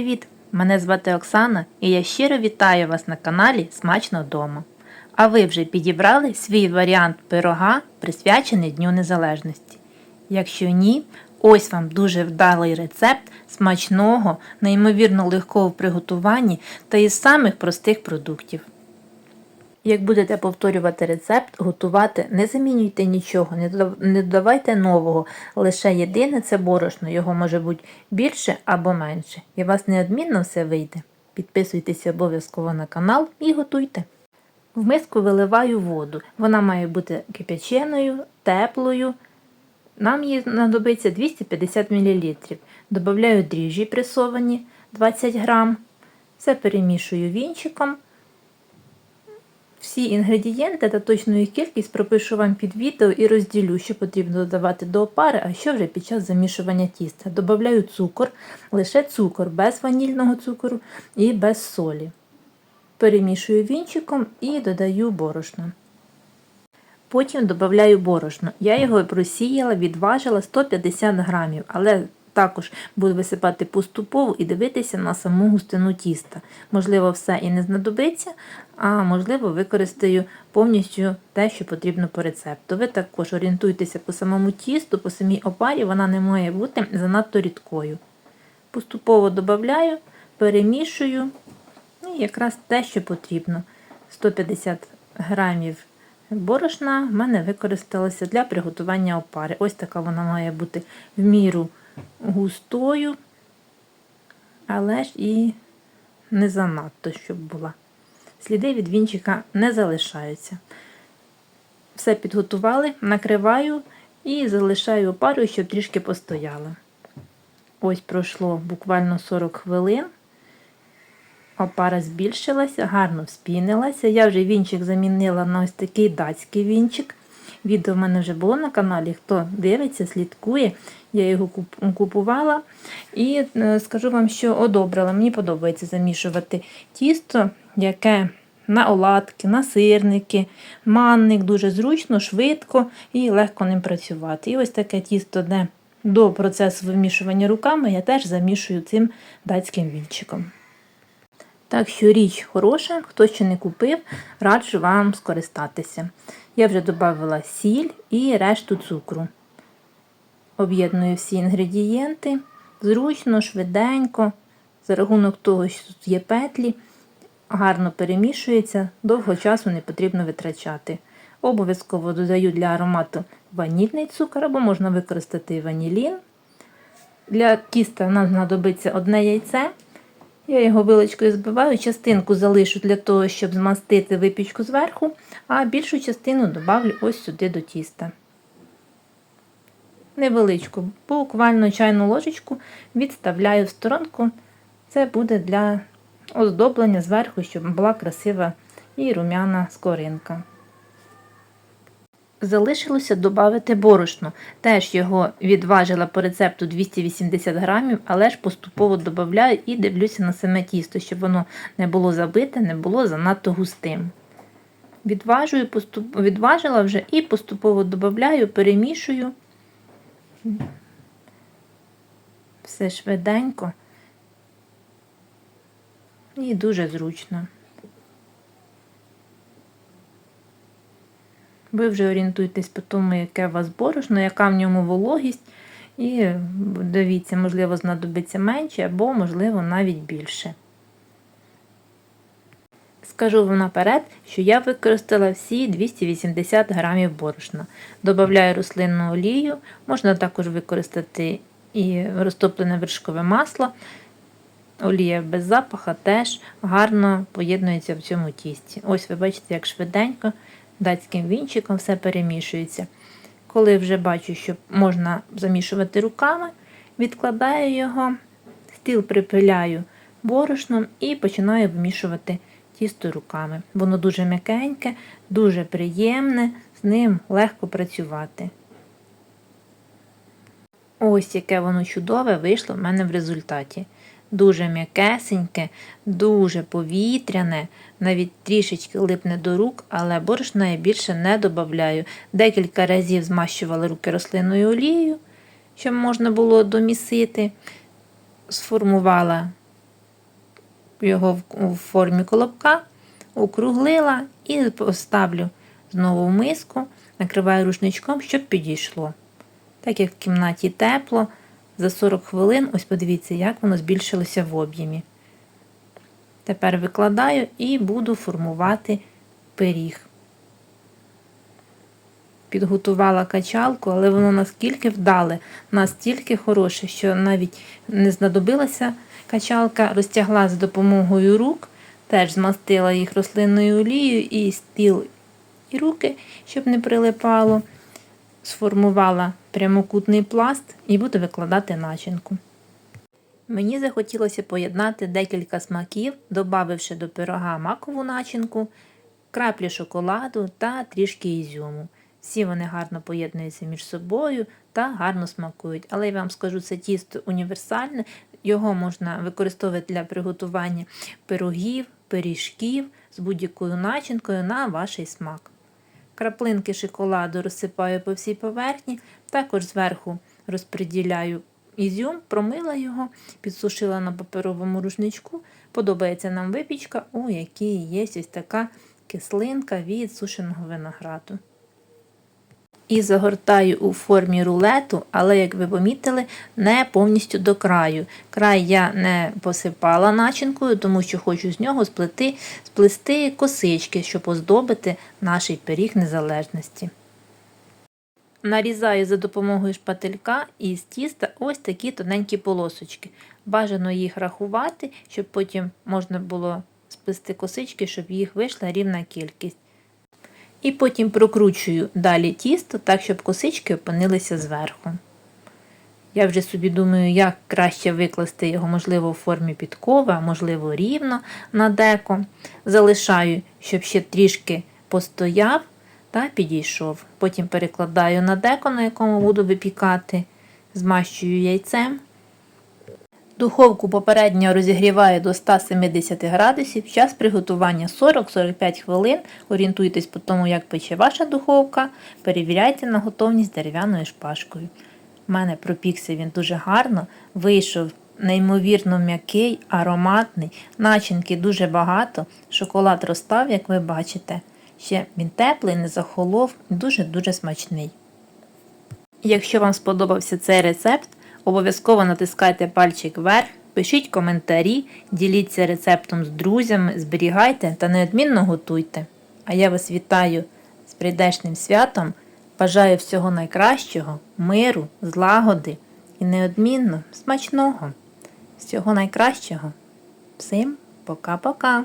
привіт! Мене звати Оксана і я щиро вітаю вас на каналі Смачно вдома. А ви вже підібрали свій варіант пирога, присвячений Дню Незалежності? Якщо ні, ось вам дуже вдалий рецепт смачного, неймовірно легкого в приготуванні та із самих простих продуктів. Як будете повторювати рецепт, готувати, не замінюйте нічого, не додавайте нового. Лише єдине це борошно, його може бути більше або менше. І у вас неодмінно все вийде. Підписуйтеся обов'язково на канал і готуйте. В миску виливаю воду. Вона має бути кипяченою, теплою. Нам її знадобиться 250 мл. Добавляю дріжджі пресовані 20 грам. Все перемішую вінчиком. Всі інгредієнти та точну їх кількість пропишу вам під відео і розділю, що потрібно додавати до опари, а що вже під час замішування тіста. Добавляю цукор, лише цукор, без ванільного цукору і без солі. Перемішую вінчиком і додаю борошно. Потім додаю борошно. Я його просіяла, відважила 150 грамів, але також буду висипати поступово і дивитися на саму густину тіста. Можливо, все і не знадобиться, а можливо, використаю повністю те, що потрібно по рецепту. Ви також орієнтуйтеся по самому тісту, по самій опарі, вона не має бути занадто рідкою. Поступово додаю, перемішую, і якраз те, що потрібно. 150 грамів борошна в мене використалося для приготування опари. Ось така вона має бути в міру густою, але ж і не занадто, щоб була. Сліди від вінчика не залишаються. Все підготували, накриваю і залишаю опару, щоб трішки постояла. Ось пройшло буквально 40 хвилин. Опара збільшилася, гарно вспінилася. Я вже вінчик замінила на ось такий датський вінчик. Відео в мене вже було на каналі. Хто дивиться, слідкує. Я його купувала і е, скажу вам, що одобрила. Мені подобається замішувати тісто, яке на оладки, на сирники, манник дуже зручно, швидко і легко ним працювати. І ось таке тісто, де до процесу вимішування руками я теж замішую цим датським вінчиком. Так що річ хороша, хто ще не купив, раджу вам скористатися. Я вже додала сіль і решту цукру. Об'єдную всі інгредієнти зручно, швиденько, за рахунок того, що тут є петлі, гарно перемішується, довго часу не потрібно витрачати. Обов'язково додаю для аромату ванільний цукор, або можна використати ванілін. Для тіста нам знадобиться одне яйце. Я його вилочкою збиваю, частинку залишу для того, щоб змастити випічку зверху, а більшу частину добавлю ось сюди до тіста. Невеличку, буквально чайну ложечку відставляю в сторонку. Це буде для оздоблення зверху, щоб була красива і рум'яна скоринка. Залишилося додати борошно. Теж його відважила по рецепту 280 грамів, але ж поступово додаю і дивлюся на саме тісто, щоб воно не було забите, не було занадто густим. Відважую, поступ... Відважила вже і поступово додаю, перемішую. Все швиденько і дуже зручно. Ви вже орієнтуєтесь по тому, яке у вас борошно, яка в ньому вологість. І дивіться, можливо, знадобиться менше, або, можливо, навіть більше. Скажу вам наперед, що я використала всі 280 грамів борошна. Добавляю рослинну олію, можна також використати і розтоплене вершкове масло. Олія без запаха теж гарно поєднується в цьому тісті. Ось ви бачите, як швиденько датським вінчиком все перемішується. Коли вже бачу, що можна замішувати руками, відкладаю його, стіл припиляю борошном і починаю вимішувати тісто руками. Воно дуже м'якеньке, дуже приємне, з ним легко працювати. Ось яке воно чудове вийшло в мене в результаті. Дуже м'якесеньке, дуже повітряне, навіть трішечки липне до рук, але борошна я більше не додаю. Декілька разів змащувала руки рослинною олією, щоб можна було домісити. Сформувала його в- формі колобка, округлила і поставлю знову в миску, накриваю рушничком, щоб підійшло. Так як в кімнаті тепло, за 40 хвилин, ось подивіться, як воно збільшилося в об'ємі. Тепер викладаю і буду формувати пиріг. Підготувала качалку, але воно наскільки вдале, настільки хороше, що навіть не знадобилася качалка, розтягла за допомогою рук, теж змастила їх рослинною олією і стіл і руки, щоб не прилипало. Сформувала прямокутний пласт і буду викладати начинку. Мені захотілося поєднати декілька смаків, додавши до пирога макову начинку, краплі шоколаду та трішки ізюму. Всі вони гарно поєднуються між собою та гарно смакують. Але я вам скажу, це тісто універсальне, його можна використовувати для приготування пирогів, пиріжків з будь-якою начинкою на ваш смак. Краплинки шоколаду розсипаю по всій поверхні, також зверху розподіляю ізюм, промила його, підсушила на паперовому рушничку. Подобається нам випічка, у якій є ось така кислинка від сушеного винограду. І загортаю у формі рулету, але, як ви помітили, не повністю до краю. Край я не посипала начинкою, тому що хочу з нього сплести, сплести косички, щоб оздобити наш пиріг незалежності. Нарізаю за допомогою шпателька і з тіста ось такі тоненькі полосочки. Бажано їх рахувати, щоб потім можна було сплести косички, щоб їх вийшла рівна кількість. І потім прокручую далі тісто, так, щоб косички опинилися зверху. Я вже собі думаю, як краще викласти його, можливо, в формі підкови, а можливо, рівно на деко. Залишаю, щоб ще трішки постояв та підійшов. Потім перекладаю на деко, на якому буду випікати, змащую яйцем. Духовку попередньо розігріваю до 170 градусів. Час приготування 40-45 хвилин. Орієнтуйтесь по тому, як пече ваша духовка. Перевіряйте на готовність дерев'яною шпажкою. У мене пропікся він дуже гарно, вийшов неймовірно м'який, ароматний, начинки дуже багато, шоколад розстав, як ви бачите. Ще він теплий, не захолов, дуже-дуже смачний. Якщо вам сподобався цей рецепт, обов'язково натискайте пальчик вверх, пишіть коментарі, діліться рецептом з друзями, зберігайте та неодмінно готуйте. А я вас вітаю з прийдешнім святом, бажаю всього найкращого, миру, злагоди і неодмінно смачного. Всього найкращого. Всім пока-пока!